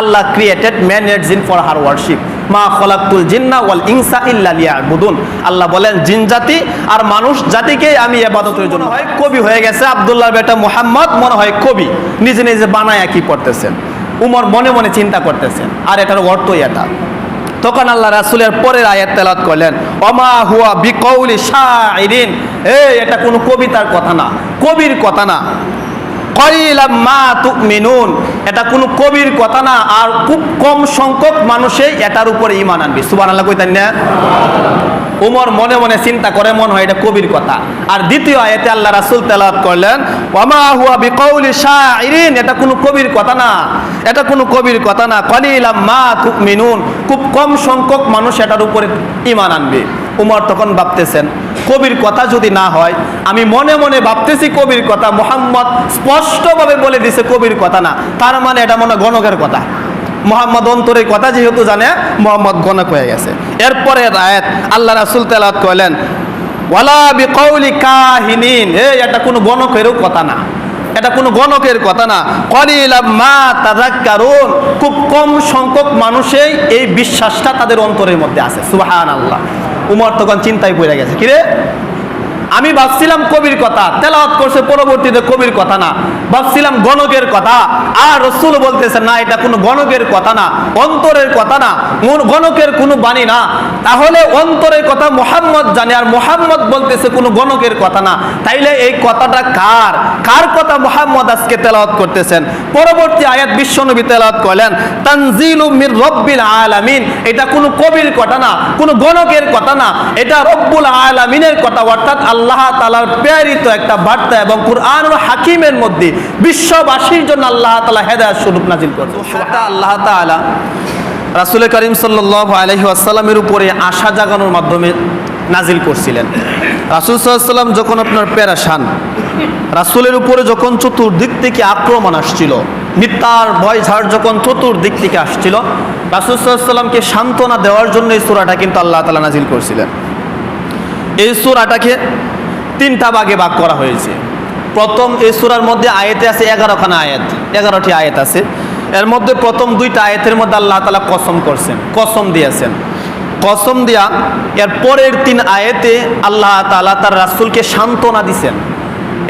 Allah created man and jinn for her worship মা খলাকুল জিন্না ওয়াল ইনসা ইল্লা লিয়াবুদুন। আল্লাহ বলেন, জিন জাতি আর মানুষ জাতিকে আমি ইবাদতের জন্য হয় কবি হয়ে গেছে। আব্দুল্লাহ বেটা মুহাম্মদ মনে হয় কবি। নিজে নিজে বানায় কি পড়তেছেন। উমর মনে মনে চিন্তা করতেছেন। আর এটার অর্থই এটা। তখন আল্লাহ রাসুলের পরের আয়াত তেলাত করলেন, অমা হুয়া বিকৌলি শাইরিন এই, এটা কোনো কবিতার কথা না। কবির কথা না। এটা কোনো কবির কথা না, আর খুব কম সংখ্যক মানুষই এটার উপরে ইমান আনবে। সুবহানাল্লাহ কইতেন না? উমর মনে মনে চিন্তা করে, মনে হয় এটা কবির কথা। আর দ্বিতীয় আয়াতে আল্লাহ রাসূল তেলাওয়াত করলেন এটা কোনো কবির কথা না। এটা কোনো কবির কথা না। কলিলাম মা তুমিনুন। খুব কম সংখ্যক মানুষ এটার উপরে ইমান আনবে। উমর তখন ভাবতেছেন কবির কথা যদি না হয়, আমি মনে মনে ভাবতেছি কবির কথা, মোহাম্মদ স্পষ্টভাবে বলে দিছে কবির কথা না। তার মানে এটা মনে গণকের কথা। মোহাম্মদ অন্তরের কথা যেহেতু জানে, মোহাম্মদ গণক হয়ে গেছে। এরপরে আয়াত আল্লাহ রাসুল তেলাত কইলেন ওয়ালা বিকৌলি কাহিনীন। এই, এটা কোনো গণকেরও কথা না। এটা কোনো গণকের কথা না। কলিলাম মা তাজাক্কারুন খুব কম সংখ্যক মানুষই এই বিশ্বাসটা তাদের অন্তরের মধ্যে আছে। সুবহান আল্লাহ উমর তখন চিন্তায় পড়ে গেছে, কিরে? আমি ভাবছিলাম কবির কথা, তেলাওয়াত করছে, পরবর্তীতে কবির কথা না। ভাবছিলাম গণকের কথা। আর রসুল বলতেছে না, এটা কোনো গণকের কথা না, অন্তরের কথা না গণকের কোনো বাণী না। তাহলে অন্তরের কথা মোহাম্মদ জানে, আর মোহাম্মদ বলতেছে কোনো গণকের কথা না। তাইলে এই কথাটা কার? কার কথা মোহাম্মদ আজকে তেলাওয়াত করতেছেন? পরবর্তী আয়াত বিশ্বনবী তেলাওয়াত করলেন, তানজিলু মির রব্বিল আলামিন। এটা কোনো কবির কথা না, কোনো গণকের কথা না, এটা রব্বুল আলামিনের কথা। অর্থাৎ আল্লাহ তাআলার প্রেরিত একটা বার্তা এবং কুরআনুল হাকিমের মধ্যে বিশ্ববাসীর জন্য আল্লাহ তালা হেদায়েত স্বরূপ নাজিল করছে। সেটা আল্লাহ তাআলা রাসূল করিম আলাইহি ওয়াসাল্লামের উপরে আশা জাগানোর মাধ্যমে নাজিল করছিলেন। রাসূল ওয়াসাল্লাম যখন আপনার পেরাশান, রাসূলের উপরে যখন চতুর্দিক থেকে আক্রমণ আসছিল, মিথ্যার ভয় ঝাড় যখন চতুর্দিক থেকে আসছিল, রাসূল ওয়াসাল্লামকে সান্ত্বনা দেওয়ার জন্য এই সূরাটা কিন্তু আল্লাহ তালা নাজিল করছিলেন। এই সূরাটাকে তিনটা ভাগে ভাগ করা হয়েছে। প্রথম এই সূরার মধ্যে আয়াতে আছে এগারোখানা আয়াত, এগারোটি আয়াত আছে। এর মধ্যে প্রথম দুইটা আয়াতের মধ্যে আল্লাহ তালা কসম করছেন, কসম দিয়েছেন। কসম দিয়া এর পরের তিন আয়াতে আল্লাহ তালা তার রাসূলকে সান্ত্বনা দিছেন।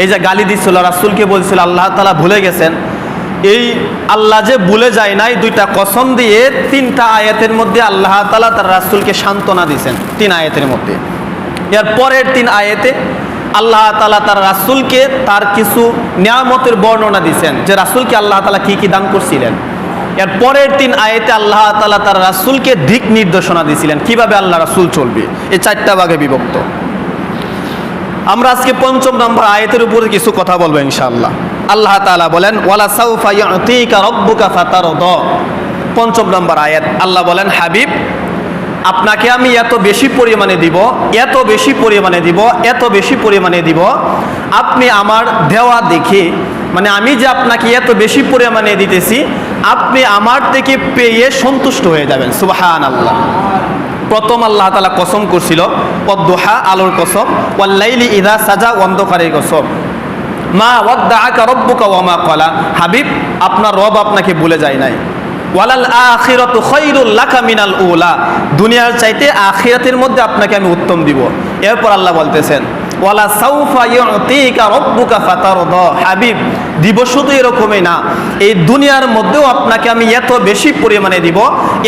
এই যে গালি দিছিল, রাসূলকে বলছিল, আল্লাহ তালা ভুলে গেছেন। এই আল্লাহ যে ভুলে যায় নাই, দুইটা কসম দিয়ে তিনটা আয়াতের মধ্যে আল্লাহ তালা তার রাসূলকে সান্ত্বনা দিছেন, তিন আয়াতের মধ্যে। এর পরের তিন আয়াতে আল্লাহ তালা তার রাসূলকে তার কিছু নিয়ামতের বর্ণনা দিছেন যে রাসূলকে আল্লাহ তালা কি কি দান করছিলেন। এর পরের তিন আয়াতে আল্লাহ তালা তার রাসূলকে দিক নির্দেশনা দিয়েছিলেন, কীভাবে আল্লাহ রাসূল চলবে। এই চারটা ভাগে বিভক্ত। আমরা আজকে পঞ্চম নম্বর আয়াতের উপরে কিছু কথা বলব ইনশাআল্লাহ। আল্লাহ তাআলা বলেন, ওয়ালা সাউফা ইউতিকা রাব্বুকা ফাতারদ। পঞ্চম নম্বর আয়াত, আল্লাহ বলেন, হাবিব আপনাকে আমি এত বেশি পরিমাণে দিব, এত বেশি পরিমাণে দিব, এত বেশি পরিমাণে দিব। আপনি আমার দেওয়া দেখে মানে আমি যে আপনাকে এত বেশি পরিমাণে দিতেছি, আপনি আমার থেকে পেয়ে সন্তুষ্ট হয়ে যাবেন। সুবাহান আল্লাহ প্রথম আল্লাহ তালা কসম করছিল পদ্দোহা আলোর কসম, ওয়াল্লাইলি ইদা সাজা, অন্ধকারের কসম। মা ওয়াদ্দা আকা রব্বুকা ওয়ামা কলা হাবিব, আপনার রব আপনাকে ভুলে যায় নাই। ওয়ালাল আখিরাত খায়রুল লাকা মিনাল উলা। দুনিয়ার চাইতে আখিরাতের মধ্যে আপনাকে আমি উত্তম দিব। এরপর আল্লাহ বলতেছেন, ওয়ালা সাউফা ইউতিকা রব্বুকা ফাতারদ। হাবিব, দিব শুধু এরকমই না, এই দুনিয়ার মধ্যেও আপনাকে আমি এত বেশি পরিমাণে দিব,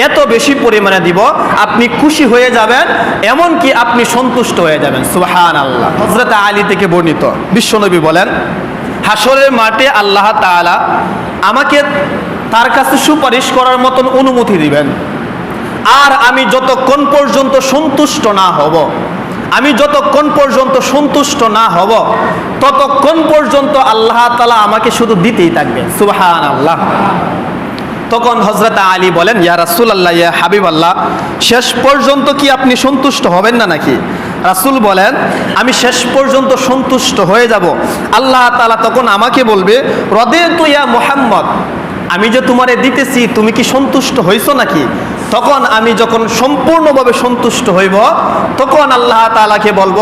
এত বেশি পরিমাণে দিব, আপনি খুশি হয়ে যাবেন, এমনকি আপনি সন্তুষ্ট হয়ে যাবেন। সুবহান আল্লাহ হজরত আলী থেকে বর্ণিত। বিশ্বনবী বলেন হাসরের মাঠে আল্লাহ তাআলা আমাকে তার কাছে সুপারিশ করার মতন অনুমতি দিবেন। আর আমি যতক্ষণ পর্যন্ত সন্তুষ্ট না হব, আমি যতক্ষণ পর্যন্ত সন্তুষ্ট না হব, ততক্ষণ পর্যন্ত আল্লাহ তালা আমাকে শুধু দিতেই থাকবে সুবাহান আল্লাহ তখন হজরত আলী বলেন, ইয়া রাসুল আল্লাহ ইয়া হাবিব আল্লাহ শেষ পর্যন্ত কি আপনি সন্তুষ্ট হবেন না নাকি? রাসুল বলেন, আমি শেষ পর্যন্ত সন্তুষ্ট হয়ে যাব। আল্লাহ তালা তখন আমাকে বলবে, রদে তো ইয়া মোহাম্মদ। আমি যে তোমারে দিতেছি, তুমি কি সন্তুষ্ট হইছো নাকি? তখন আমি যখন সম্পূর্ণভাবে সন্তুষ্ট হইব, তখন আল্লাহ তাআলাকে বলব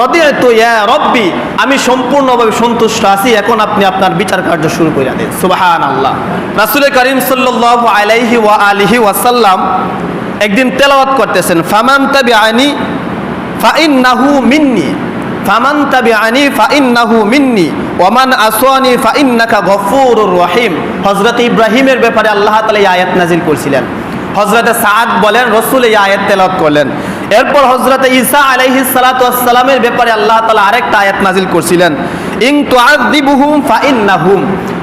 রদিয়ে তো ইয়া রব্বি আমি সম্পূর্ণভাবে সন্তুষ্ট আছি, এখন আপনি আপনার বিচার কার্য শুরু করে দেন। সুবাহান আল্লাহ রাসুল করিম সাল্লাল্লাহু আলাইহি ওয়া আলিহি ওয়াসাল্লাম একদিন তেলাওয়াত করতেছেন, ফামান তাবি আনি ফাইন নাহু মিন্নি ফামান তাবিআনি ফাইন্নাহু মিন্নি ওমান আসওয়ানি ফাইন্নাকা গফুরুর রহিম। হযরত ইব্রাহিমের ব্যাপারে আল্লাহ তাআলা এই আয়াত নাজিল করেছিলেন। হজরতে সাদ বলেন, রাসূল এই আয়াত তেলাওয়াত করলেন। এরপর হযরতে ঈসা আলাইহিস সালাতু ওয়াসসালামের ব্যাপারে আল্লাহ তাআলা আরেকটা আয়াত নাজিল করেছিলেন। ইন তুআযিবুহুম ফাইন্নাহুম।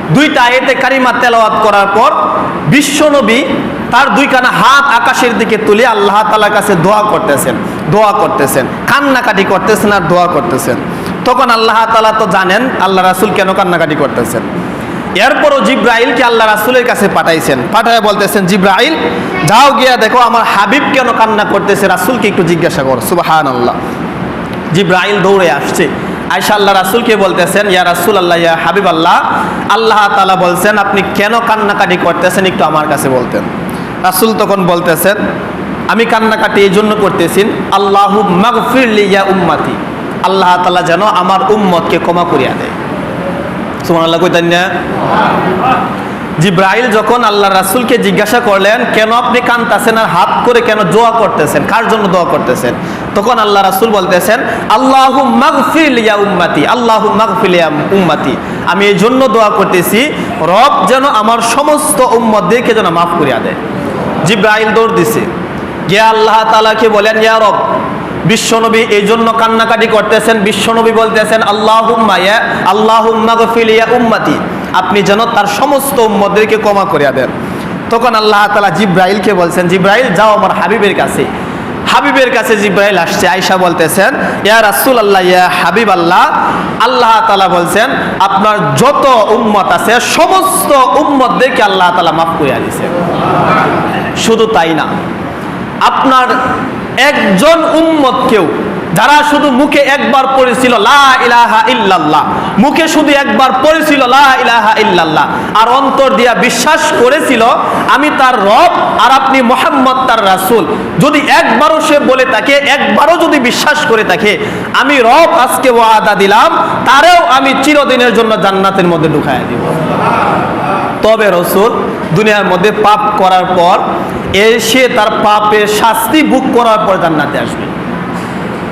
দুইটা আয়াতে কারিমা তেলাওয়াত করার পর বিশ্বনবী তার দুইখানা হাত আকাশের দিকে তুলে আল্লাহ তালার কাছে দোয়া করতেছেন দোয়া করতেছেন। কান্নাকাটি করতেছেন আর দোয়া করতেছেন। তখন আল্লাহ তালা তো জানেন আল্লাহ রাসুল কেন কান্নাকাটি করতেছেন। এরপরও জিব্রাইলকে আল্লাহ রাসুলের কাছে পাঠাইছেন। পাঠায় বলতেছেন, জিব্রাইল, যাও গিয়া দেখো আমার হাবিব কেন কান্না করতেছে? রাসুলকে একটু জিজ্ঞাসা করো। সুবাহান আল্লাহ জিব্রাইল দৌড়ে আসছে। আয়সা আল্লাহ রাসুলকে বলতেছেন, ইয়া রাসুল আল্লাহ ইয়া হাবিব আল্লাহ আল্লাহ তালা বলছেন, আপনি কেন কান্নাকাটি করতেছেন একটু আমার কাছে বলতেন? রাসুল তখন বলতেছেন, আমি কান্নাকাটি এই জন্য করতেছি, আল্লাহু মাগফিরলি ইয়া উম্মাতি। আল্লাহ তালা যেন আমার উম্মতকে ক্ষমা করিয়া দেয়। সুমান আল্লাহ কইতেন না? জিব্রাইল যখন আল্লাহ রাসুলকে জিজ্ঞাসা করলেন, কেন আপনি কান্তাছেন আর হাত করে কেন দোয়া করতেছেন? কার জন্য দোয়া করতেছেন? তখন আল্লাহ রাসুল বলতেছেন, আল্লাহ মাগফিল ইয়া উম্মাতি, আল্লাহু মাগফিল ইয়া উম্মাতি। আমি এই জন্য দোয়া করতেছি, রব যেন আমার সমস্ত উম্মতদেরকে যেন মাফ করিয়া দেয়। জিব্রাইল দৌড় দিছে। গিয়া আল্লাহ তালাকে বলেন, ইয়া রব, বিশ্বনবী এই জন্য কান্নাকাটি করতেছেন। বিশ্বনবী বলতেছেন, আল্লাহুম্মা ইয়া আল্লাহুম্মা গফিল ইয়া উম্মতি। আপনি যেন তার সমস্ত উম্মতদেরকে ক্ষমা করিয়া দেন। তখন আল্লাহ তালা জিব্রাইলকে বলছেন, জিব্রাইল, যাও আমার হাবিবের কাছে। হাবিবের কাছে জিব্রাইল আসছে আয়সা বলতেছেন, ইয়া রাসূল আল্লাহ ইয়া হাবিব আল্লাহ আল্লাহ তালা বলছেন, আপনার যত উম্মত আছে, সমস্ত উম্মতদেরকে আল্লাহ তালা মাফ করিয়া দিয়েছেন। শুধু তাই না, আপনার একজন উম্মতকেও যারা শুধু মুখে একবার পড়েছিল, লা ইলাহা ইল্লাল্লাহ মুখে শুধু একবার পড়েছিল, লা ইলাহা ইল্লাল্লাহ আর অন্তর দিয়া বিশ্বাস করেছিল, আমি তার রব আর আপনি মোহাম্মদ তার রাসূল যদি একবারও সে বলে থাকে, একবারও যদি বিশ্বাস করে থাকে, আমি রব, আজকে ওয়াদা দিলাম, তারেও আমি চিরদিনের জন্য জান্নাতের মধ্যে ঢুকায় দিব তবে রসুল, দুনিয়ার মধ্যে পাপ করার পর, এসে তার পাপের শাস্তি ভোগ করার পর জান্নাতে আসবে।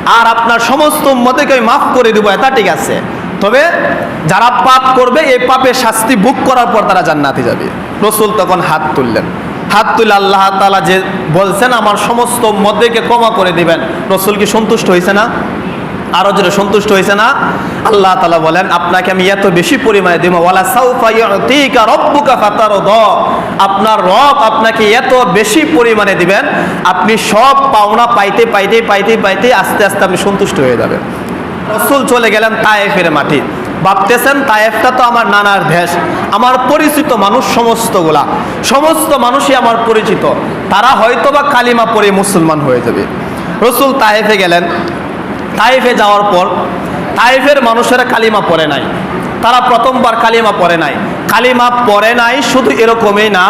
আর আপনার সমস্ত মতেকে আমি মাফ করে দেবো, এটা ঠিক আছে। তবে যারা পাপ করবে, এই পাপের শাস্তি বুক করার পর তারা জান্নাতে যাবে। রসুল তখন হাত তুললেন। হাত তুলে আল্লাহ তালা যে বলছেন, আমার সমস্ত মদেকে ক্ষমা করে দিবেন। রসুল কি সন্তুষ্ট হয়েছে না? আরও যেটা সন্তুষ্ট হয়েছে না? আল্লাহ তালা বলেন, আপনাকে আমি এত বেশি পরিমাণে দিব, ওয়ালা সাউফা ইউতিকা রব্বুকা ফাতারদ। আপনার রব আপনাকে এত বেশি পরিমাণে দিবেন, আপনি সব পাওনা পাইতে পাইতে পাইতে পাইতে আস্তে আস্তে আপনি সন্তুষ্ট হয়ে যাবেন। রসুল চলে গেলেন তায়েফের মাটি ভাবতেছেন, তায়েফটা তো আমার নানার দেশ, আমার পরিচিত মানুষ সমস্তগুলা, সমস্ত মানুষই আমার পরিচিত, তারা হয়তো বা কালিমা পরে মুসলমান হয়ে যাবে। রসুল তায়েফে গেলেন। তাইফে যাওয়ার পর তাইফের মানুষেরা কালিমা পড়ে নাই। তারা প্রথমবার কালিমা পড়ে নাই। কালিমা পড়ে নাই শুধু এরকমই না,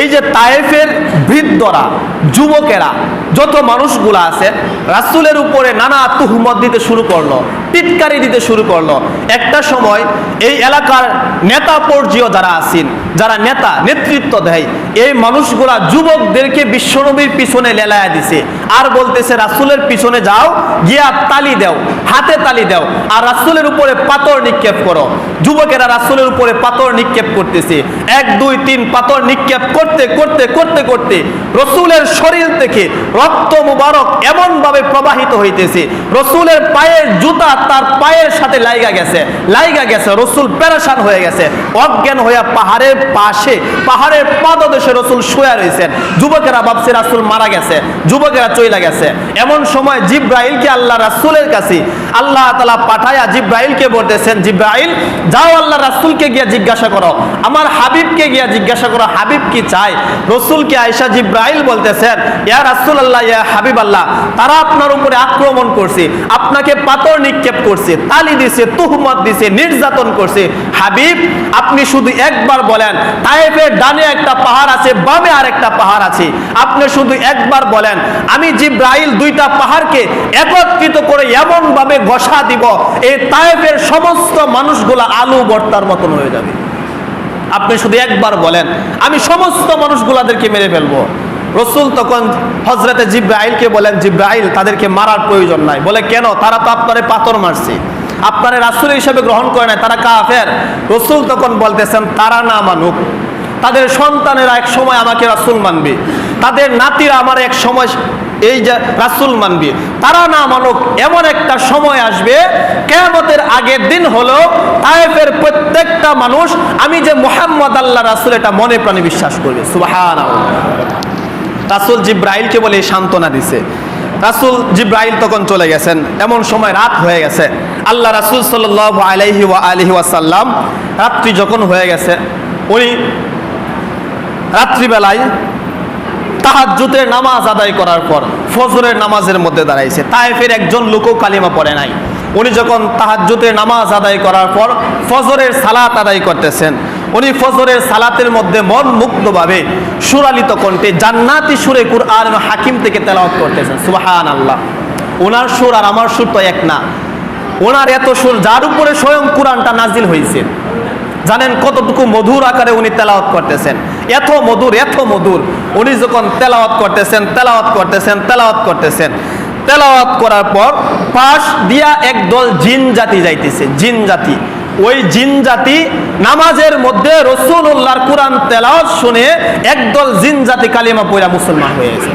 এই যে তায়েফের বৃদ্ধরা, যুবকেরা, যত মানুষগুলো আছে, রাসুলের উপরে নানা তুহমত দিতে শুরু করল, টিটকারি দিতে শুরু করল। একটা সময় এই এলাকার নেতা পর্যায় যারা আছেন যারা নেতা নেতৃত্ব দেয়, এই মানুষগুলা যুবকদেরকে বিশ্বনবীর পিছনে লেলায়া দিছে। আর বলতেছে, রাসুলের পিছনে যাও, গিয়া তালি দাও, হাতে তালি দাও, আর রাসুলের উপরে পাথর নিক্ষেপ করো। যুবকেরা রাসুলের উপরে পাথর নিক্ষেপ করতেছে। এক, দুই, তিন, পাথর নিক্ষেপ করতে করতে করতে করতে রসুলের শরীর থেকে রক্ত মুবারক এমন ভাবে প্রবাহিত হইতেছে। রসুলের পায়ের জুতা তার পায়ের সাথে লাইগা গেছে লাইগা গেছে, রসুল পেরেশান হয়ে গেছে। অজ্ঞান হইয়া পাহাড়ের পাশে পাহাড়ের পাদদেশে রসুল শুয়ে রয়েছেন যুবকেরা ভাবছে রাসুল মারা গেছে, যুবকেরা চইলা গেছে। এমন সময় জিব্রাইলকে আল্লাহ রাসুলের কাছে আল্লাহ তালা পাঠায়া জিব্রাইলকে বলতেছেন, জিব্রাইল, যাও আল্লাহ রাসুলকে গিয়া জিজ্ঞাসা করো। আমার হাবিবকে গিয়া জিজ্ঞাসা করো, হাবিব কি চায়? রসুলকে আয়সা জিব্রাইল বলতেছেন, ইয়া রাসুল আল্লাহ ইয়া হাবিব আল্লাহ তারা আপনার উপরে আক্রমণ করছে, আপনাকে পাথর নিক্ষেপ করছে, তালি দিছে, তুহমত দিছে, নির্যাতন করছে। হাবিব, আপনি শুধু একবার বলেন তায়েফের ডানে একটা পাহাড় আছে, বামে আর একটা পাহাড় আছে। আপনি শুধু একবার বলেন, আমি জিব্রাইল দুইটা পাহাড়কে একত্রিত করে এমন ভাবে ঘষা দিব এই তায়েফের সমস্ত মানুষগুলা আলু বর্তার মতন হয়ে যাবে। আপনি শুধু একবার বলেন, আমি সমস্ত মানুষগুলাদেরকে মেরে ফেলব। রসুল তখন হজরতে জিব্রাইলকে বলেন, জিব্রাইল, তাদেরকে মারার প্রয়োজন নাই। বলে, কেন? তারা তো আপনারে পাথর মারছে। আপনারে রাসুল হিসেবে গ্রহণ করে নাই, তারা কাফের। রসুল তখন বলতেছেন, তারা না মানুক। তাদের সন্তানেরা এক সময় আমাকে রাসুল মানবে। তাদের নাতিরা আমার এক সময় এই যে রাসুল মানবে। তারা না মানুক, এমন একটা সময় আসবে, কেয়ামতের আগের দিন হলো তায়েফের প্রত্যেকটা মানুষ, আমি যে মোহাম্মদ আল্লাহ রাসুল, এটা মনে প্রাণে বিশ্বাস করবে। সুবাহান রাসুল জিব্রাইলকে বলে সান্ত্বনা দিছে। রাসুল জিব্রাইল তখন চলে গেছেন। এমন সময় রাত হয়ে গেছে। আল্লাহ রাসুল সাল আলাইহি ওয়া আলহি ওয়াসাল্লাম রাত্রি যখন হয়ে গেছে, উনি রাত্রিবেলায় তাহাজ্জুদের নামাজ আদায় করার পর ফজরের নামাজের মধ্যে দাঁড়াইছে। তায়েফের একজন লোকও কালিমা পড়ে নাই। উনি যখন তাহাজ্জুদের নামাজ আদায় করার পর ফজরের সালাত আদায় করতেছেন উনি ফজরের সালাতের মধ্যে মন মুক্তভাবে সুরালিত কণ্ঠে জান্নাতি সুরে কুরআন হাকিম থেকে তেলাওয়াত করতেছেন। সুবাহান আল্লাহ ওনার সুর আর আমার সুর তো এক না। ওনার এত সুর যার উপরে স্বয়ং কোরআনটা নাজিল হয়েছে জানেন কতটুকু মধুর আকারে উনি তেলাওয়াত করতেছেন। এত মধুর এত মধুর। উনি যখন তেলাওয়াত করতেছেন তেলাওয়াত করতেছেন তেলাওয়াত করতেছেন। তেলাওয়াত করার পর পাশ দিয়া একদল জিন জাতি যাইতেছে। জিন জাতি। ওই জিন জাতি নামাজের মধ্যে রসুল উল্লাহর কোরআন তেলাওয়াত শুনে একদল জিন জাতি কালিমা পয়লা মুসলমান হয়ে গেছে।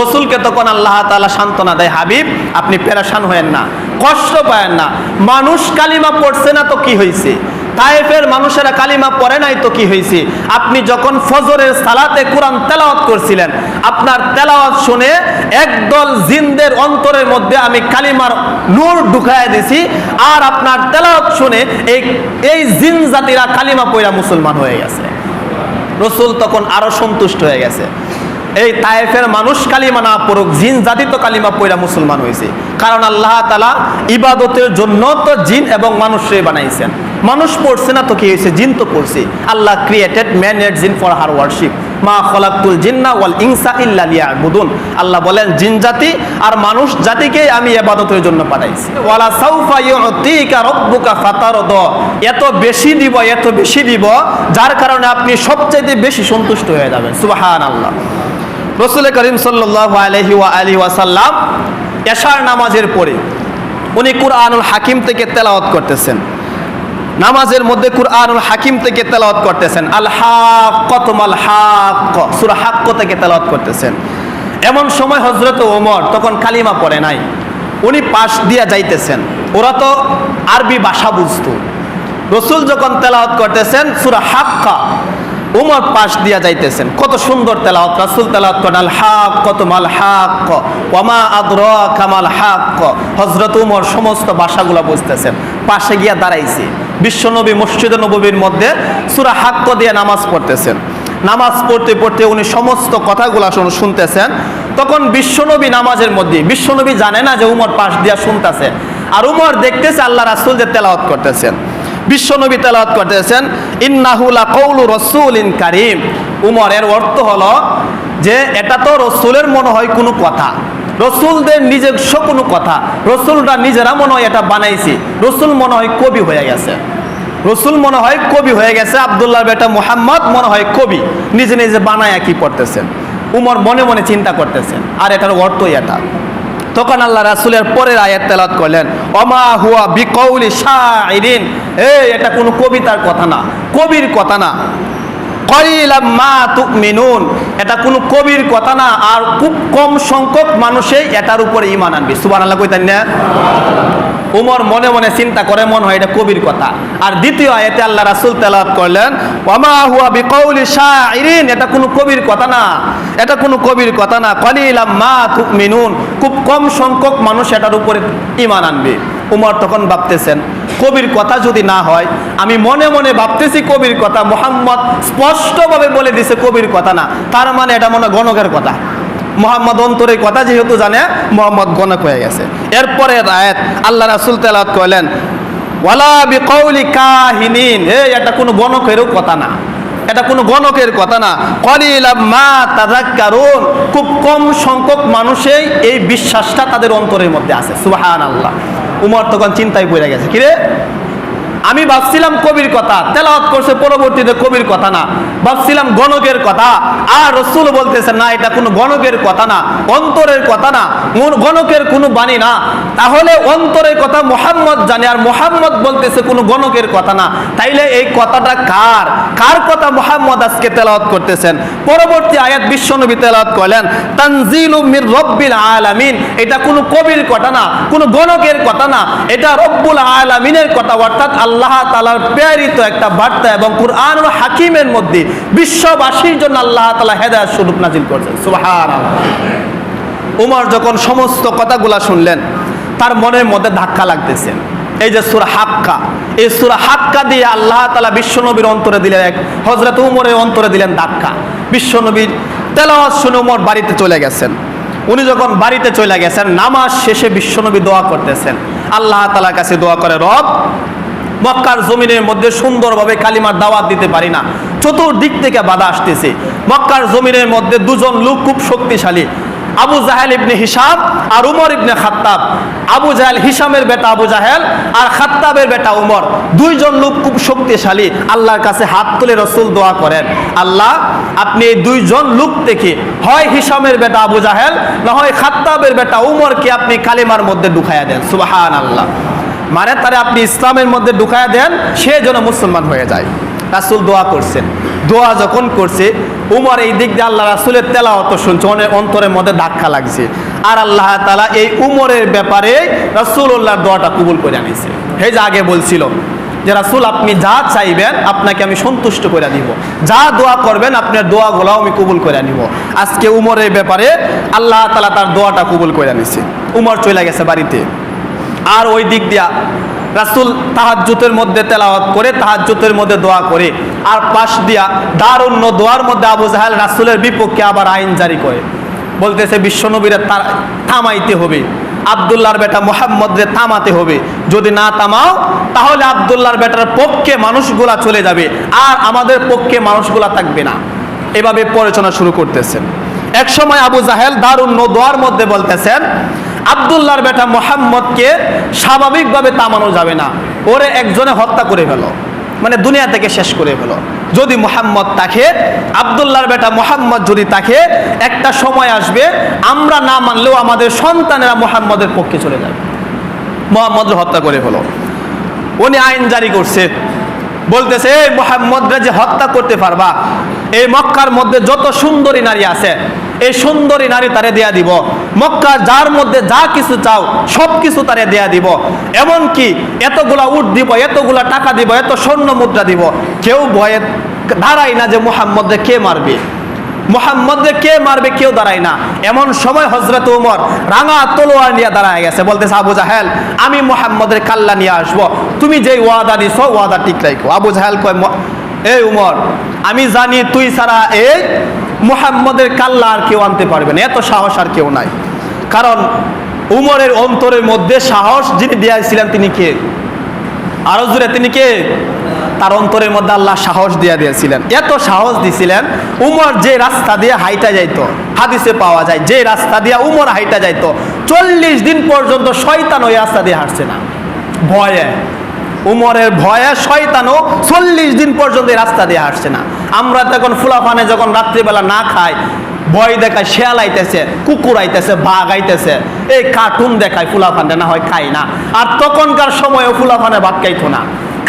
রসুলকে তখন আল্লাহ তালা সান্ত্বনা দেয়, হাবিব, আপনি প্যারাসান হয়েন না, কষ্ট পায়েন না। মানুষ কালিমা পড়ছে না তো কি হয়েছে তায়েফের মানুষেরা কালিমা পড়ে নাই তো কি হয়েছে? আপনি যখন ফজরের সালাতে কোরআন তেলাওয়াত করছিলেন, আপনার তেলাওয়াত শুনে একদল জিনদের অন্তরের মধ্যে আমি কালিমার নূর ঢুকায় দিছি, আর আপনার তেলাওয়াত শুনে এই এই জিন জাতিরা কালিমা পয়রা মুসলমান হয়ে গেছে। রসুল তখন আরও সন্তুষ্ট হয়ে গেছে। এই তায়েফের মানুষ কালিমা না পড়ুক, জিন জাতি তো কালিমা পয়রা মুসলমান হয়েছে কারণ আল্লাহ তালা ইবাদতের জন্য তো জিন এবং মানুষরে বানাইছেন। মানুষ পড়ছে না তো কি হয়েছে? জিন তো পড়ছে। Allah created man and jinn for her worship মা খলাকুল জিন্না ওয়াল ইনসা ইল্লা লিয়াবুদুন। আল্লাহ বলেন, জিন জাতি আর মানুষ জাতিকে আমি ইবাদতের জন্য পাঠাইছি। ওয়ালা সাউফা ইউতিকা রাব্বুকা ফাতারদ। এত বেশি দিব, এত বেশি দিব, যার কারণে আপনি সবচাইতে বেশি সন্তুষ্ট হয়ে যাবেন। সুবহানাল্লাহ। রসুল করিম সাল্লাহ আলাইহি ওয়া আলহি ওয়াসাল্লাম এশার নামাজের পরে উনি কুরআনুল হাকিম থেকে তেলাওয়াত করতেছেন। নামাজের মধ্যে কুরআনুল হাকিম থেকে তেলাওয়াত করতেছেন। আল হাক কতমাল হাক সুরা হাক্ক থেকে তেলাওয়াত করতেছেন। এমন সময় হজরত ওমর, তখন কালিমা পড়ে নাই। উনি পাশ দিয়া যাইতেছেন। ওরা তো আরবি ভাষা বুঝতো। রসুল যখন তেলাওয়াত করতেছেন, সুরা হাক্কা উমর পাশ দিয়া যাইতেছেন। কত সুন্দর তেলাওয়াত। রাসূল তেলাওয়াত করেন, আল হাক কত মাল হাক ওয়ামা আদর কামাল হাক হজরত উমর সমস্ত ভাষাগুলো বুঝতেছেন। পাশে গিয়া দাঁড়াইছে। বিশ্বনবী মসজিদ নবীর মধ্যে সুরা হাক্ক দিয়ে নামাজ পড়তেছেন। নামাজ পড়তে পড়তে উনি সমস্ত কথাগুলো শুন- শুনতেছেন। তখন বিশ্বনবী নামাজের মধ্যে, বিশ্বনবী জানে না যে উমর পাশ দিয়া শুনতেছে। আর উমর দেখতেছে আল্লাহ রাসূল যে তেলাওয়াত করতেছেন। বিশ্বনবী তেলাওয়াত করতেছেন ইন্নাহুলা কৌলু রসুলিন কারিম। উমরের অর্থ হলো যে, এটা তো রসুলের মনে হয় কোনো কথা। রসুলদের নিজের কোনো কথা। রসুলরা নিজেরা মনে হয় এটা বানাইছে। রসুল মনে হয় কবি হয়ে গেছে। রসুল মনে হয় কবি হয়ে গেছে। আবদুল্লাহ বেটা মোহাম্মদ মনে হয় কবি। নিজে নিজে বানায় কি পড়তেছেন উমর মনে মনে চিন্তা করতেছেন। আর এটার অর্থই এটা। তখন আল্লাহ রাসুলের পরের আয়াত তেলাত করলেন অমা হুয়া বিকৌলি শাইরিন এই, এটা কোনো কবিতার কথা না। কবির কথা না। কলিলাম মা তুমিনুন। এটা কোনো কবির কথা না, আর খুব কম সংখ্যক মানুষই এটার উপরে ইমান আনবে। সুবহানাল্লাহ কইতেন না? উমর মনে মনে চিন্তা করে, মনে হয় এটা কবির কথা। আর দ্বিতীয় আয়াতে আল্লাহ রাসূল তেলাওয়াত করলেন, ওয়ামা হুয়া বিকৌলি এটা কোনো কবির কথা না। এটা কোনো কবির কথা না। কলিলাম মা তুমিনুন খুব কম সংখ্যক মানুষ এটার উপরে ইমান আনবে। উমর তখন ভাবতেছেন কবির কথা যদি না হয়, আমি মনে মনে ভাবতেছি কবির কথা, মোহাম্মদ স্পষ্টভাবে বলে দিছে কবির কথা না। তার মানে এটা মনে গণকের কথা। মোহাম্মদ অন্তরের কথা যেহেতু জানে, মোহাম্মদ গণক হয়ে গেছে। এরপরে রায়ত আল্লাহ রাসুল তেলাত কইলেন ওয়ালা বিকৌলি কাহিনীন। এই এটা কোনো গণকেরও কথা না। এটা কোনো গণকের কথা না। কলিলা মা তাজাক্কারুন খুব কম সংখ্যক মানুষেই এই বিশ্বাসটা তাদের অন্তরের মধ্যে আছে। সুহান আল্লাহ উমর তখন চিন্তায় পড়ে গেছে, কিরে? আমি ভাবছিলাম কবির কথা, তেলাওয়াত করছে পরবর্তীতে কবির কথা না। ভাবছিলাম গণকের কথা, আর রসুল বলতেছে, না, এটা কোনো গণকের কথা না, অন্তরের কথা না গণকের কোনো বাণী না। তাহলে অন্তরের কথা মোহাম্মদ জানে, আর মোহাম্মদ বলতেছে, কোনো গণকের কথা না। তাইলে এই কথাটা কার? কার কথা মোহাম্মদ আজকে তেলাওয়াত করতেছেন? পরবর্তী আয়াত বিশ্বনবী তেলাওয়াত করলেন, তানজিলু মির রব্বিল আলামিন। এটা কোনো কবির কথা না, কোনো গণকের কথা না, এটা রব্বুল আলামিনের কথা, অর্থাৎ আল্লাহ তাআলার প্রেরিত একটা বার্তা এবং কুরআন হাকিমের মধ্যে বিশ্ববাসীর জন্য আল্লাহ তাআলা হেদায়েত স্বরূপ নাজিল করছেন। সুবহানাল্লাহ। উমর যখন সমস্ত কথাগুলা শুনলেন, তার মনের মধ্যে ধাক্কা লাগতেছে। এই যে সুরা হাক্কা, এই সুরা হাক্কা দিয়ে আল্লাহ তালা বিশ্বনবীর অন্তরে দিলেন এক হজরত উমরের অন্তরে দিলেন ধাক্কা। বিশ্বনবীর তেলাওয়াত শুনে উমর বাড়িতে চলে গেছেন। উনি যখন বাড়িতে চলে গেছেন, নামাজ শেষে বিশ্বনবী দোয়া করতেছেন। আল্লাহ তালার কাছে দোয়া করে, রব মক্কার জমিনের মধ্যে সুন্দরভাবে কালিমার দাওয়াত দিতে পারি না। চতুর্দিক থেকে বাধা আসতেছে। মক্কার জমিনের মধ্যে দুজন লোক খুব শক্তিশালী। আবু জাহেল ইবনে হিসাব আর উমর ইবনে খাত্তাব। আবু জাহেল হিসামের বেটা আবু জাহেল আর খাত্তাবের বেটা উমর। দুইজন লোক খুব শক্তিশালী। আল্লাহর কাছে হাত তুলে রসুল দোয়া করেন, আল্লাহ, আপনি এই দুইজন লোক থেকে হয় হিসামের বেটা আবু জাহেল, না হয় খাত্তাবের বেটা উমরকে আপনি কালিমার মধ্যে ঢুকাইয়া দেন। সুবাহান আল্লাহ মানে তারা আপনি ইসলামের মধ্যে ঢুকায় দেন, সে যেন মুসলমান হয়ে যায়। রাসুল দোয়া করছেন। দোয়া যখন করছে, উমর এই দিক দিয়ে আল্লাহ রাসুলের তেলাওয়াত শুনছে, অনেক অন্তরের মধ্যে ধাক্কা লাগছে। আর আল্লাহ তালা এই উমরের ব্যাপারে রাসুল্লাহর দোয়াটা কবুল করে আনিছে। হে যে আগে বলছিল যে, রাসুল, আপনি যা চাইবেন, আপনাকে আমি সন্তুষ্ট করে দিব। যা দোয়া করবেন, আপনার দোয়াগুলাও আমি কবুল করে নিব। আজকে উমরের ব্যাপারে আল্লাহ তালা তার দোয়াটা কবুল করে নিছে উমর চলে গেছে বাড়িতে। আর ওই দিক দিয়া রাসুল তাহাজ্জুতের মধ্যে তেলাওয়াত করে তাহাজ্জুতের মধ্যে দোয়া করে। আর পাশ দিয়া দারুণ্য দোয়ার মধ্যে আবু জাহাল রাসুলের বিপক্ষে আবার আইন জারি করে। বলতেছে, বিশ্বনবীরে তার থামাইতে হবে। আবদুল্লাহর বেটা মোহাম্মদরে থামাতে হবে। যদি না থামাও, তাহলে আবদুল্লাহর বেটার পক্ষে মানুষগুলা চলে যাবে। আর আমাদের পক্ষে মানুষগুলা থাকবে না। এভাবে পরিচালনা শুরু করতেছেন। এক সময় আবু জাহেল দারুণ্য দোয়ার মধ্যে বলতেছেন আবদুল্লাহর বেটা মোহাম্মদকে স্বাভাবিকভাবে তামানো যাবে না। ওরে একজনে হত্যা করে ফেলো। মানে দুনিয়া থেকে শেষ করে ফেলো। যদি মোহাম্মদ তাকে, আবদুল্লাহর বেটা মোহাম্মদ যদি তাকে একটা সময় আসবে, আমরা না মানলেও আমাদের সন্তানেরা মোহাম্মদের পক্ষে চলে যাবে। মোহাম্মদ হত্যা করে ফেলো। উনি আইন জারি করছে। বলতেছে, এই মোহাম্মদরা যে হত্যা করতে পারবা, এই মক্কার মধ্যে যত সুন্দরী নারী আছে, এই সুন্দরী নারী তারে দেয়া দিব। মক্কা যার মধ্যে যা কিছু চাও, সব কিছু তারে দেয়া দিব। এমন কি এতগুলা উট দিব, এতগুলা টাকা দিব, এত স্বর্ণ মুদ্রা দিব। কেউ ভয়ে দাঁড়ায় না যে মোহাম্মদে কে মারবে। মোহাম্মদে কে মারবে কেউ দাঁড়ায় না। এমন সময় হজরত উমর রাঙা তলোয়ার নিয়ে দাঁড়ায় গেছে, বলতেছে, আবু জাহেল, আমি মোহাম্মদের কাল্লা নিয়ে আসব। তুমি যে ওয়াদা দিছ, ওয়াদা ঠিক রাখো আবু জাহেল কয়, "ম- এই উমর, আমি জানি তুই ছাড়া এই মোহাম্মদের কাল্লা আর কেউ আনতে পারবে না। এত সাহস আর কেউ নাই। কারণ উমরের অন্তরের মধ্যে সাহস যিনি দিয়েছিলেন তিনি কে? আরও জুড়ে তিনি কে? তার অন্তরের মধ্যে আল্লাহ সাহস দিয়ে দিয়েছিলেন। এত সাহস দিছিলেন, উমর যে রাস্তা দিয়ে হাইটা যাইতো, হাদিসে পাওয়া যায়, যে রাস্তা দিয়ে উমর হাইটা যাইতো, চল্লিশ দিন পর্যন্ত শয়তান ওই রাস্তা দিয়ে হাঁটছে না। ভয়ে। উমরের ভয়ে শয়তানও চল্লিশ দিন পর্যন্ত রাস্তা দিয়ে আসছে না। আমরা তখন ফুলাফানে যখন রাত্রিবেলা না খাই, ভয় দেখায়, শেয়াল আইতেছে, কুকুর আইতেছে, বাঘ আইতেছে। এই কার্টুন দেখায় ফুলাফানে না হয় খাই না। আর তখনকার সময়ও ফুলাফানে ভাত খাইতো না।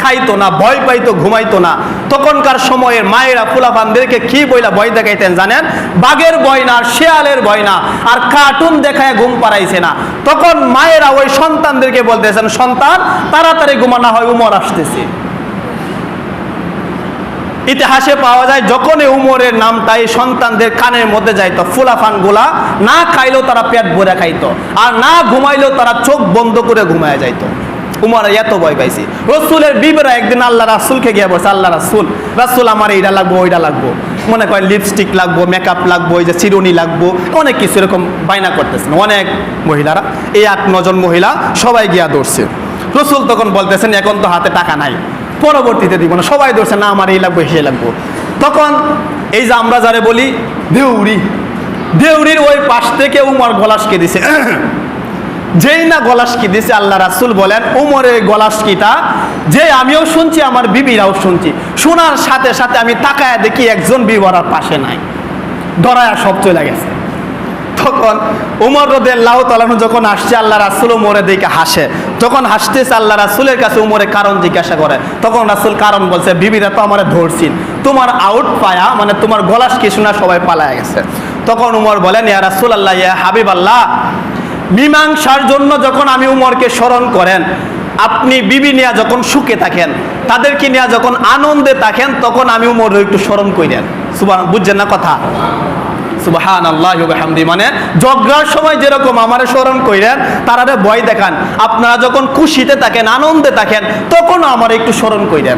খাইতো না, ভয় পাইতো, ঘুমাইতো না। তখনকার সময়ের মায়েরা ফুলাফানদেরকে কি বইলা ভয় দেখাইতেন জানেন? বাঘের ভয় না, শেয়ালের ভয় না, আর কার্টুন দেখায় ঘুম পাড়াইছে না। তখন মায়েরা ওই সন্তানদেরকে বলতেছেন, সন্তান, তাড়াতাড়ি ঘুমানো হয় উমর আসতেছে। ইতিহাসে পাওয়া যায়, যখনই উমরের নামটা এই সন্তানদের কানের মধ্যে যাইতো ফুলাফানগুলা না খাইলেও তারা পেট ভরে খাইতো, আর না ঘুমাইলেও তারা চোখ বন্ধ করে ঘুমায় যাইতো। উমর এত ভয় পাইছি। রসুলের বিবেরা একদিন আল্লাহ রাসুলকে গিয়ে বলছে, আল্লাহ রাসুল রাসুল আমার এইটা লাগবো ওইটা লাগবো। মনে করেন লিপস্টিক লাগবো মেকআপ লাগবো, এই যে চিরুনি লাগবো, অনেক কিছু এরকম বায়না করতেছেন। অনেক মহিলারা, এই আট নজন মহিলা সবাই গিয়া দৌড়ছে। রসুল তখন বলতেছেন, এখন তো হাতে টাকা নাই, পরবর্তীতে দিব না। সবাই ধরছে না, আমার এই লাগবে, সে লাগবো। তখন এই যে আমরা যারে বলি দেউরি দেউরির ওই পাশ থেকে উমার গলাসকে দিছে। যেই না গলাসকি দিছে আল্লাহ রাসুল বলেন উমরের গলাসকিটা যে আমিও শুনছি, আমার বিবিরাও শুনছি। শোনার সাথে সাথে আমি তাকায় দেখি একজন বিবরার পাশে নাই। ডরায়া সব চলে গেছে। তখন উমর রদে আল্লাহ তালানু যখন আসছে, আল্লাহ রাসুল উমরে দিকে হাসে। তখন হাসতেছে, আল্লাহ রাসুলের কাছে উমরে কারণ জিজ্ঞাসা করে। তখন রাসুল কারণ বলছে, বিবিরা তো আমার ধরছিল। তোমার আউট পায়া মানে তোমার গলাস কি শোনা সবাই পালায় গেছে। তখন উমর বলেন, ইয়া রাসুল আল্লাহ ইয়া হাবিব আল্লাহ মীমাংসার জন্য যখন আমি উমরকে স্মরণ করেন, আপনি বিবি নিয়ে যখন সুখে থাকেন, তাদেরকে নিয়ে যখন আনন্দে থাকেন, তখন আমি উমর একটু স্মরণ করেন সুবাহ, বুঝছেন না কথা? আল্লাহ মানে ঝগড়ার সময় যেরকম আমার স্মরণ কইরেন তারারে ভয় দেখান। আপনারা যখন খুশিতে থাকেন, আনন্দে থাকেন তখন আমার একটু স্মরণ কইরেন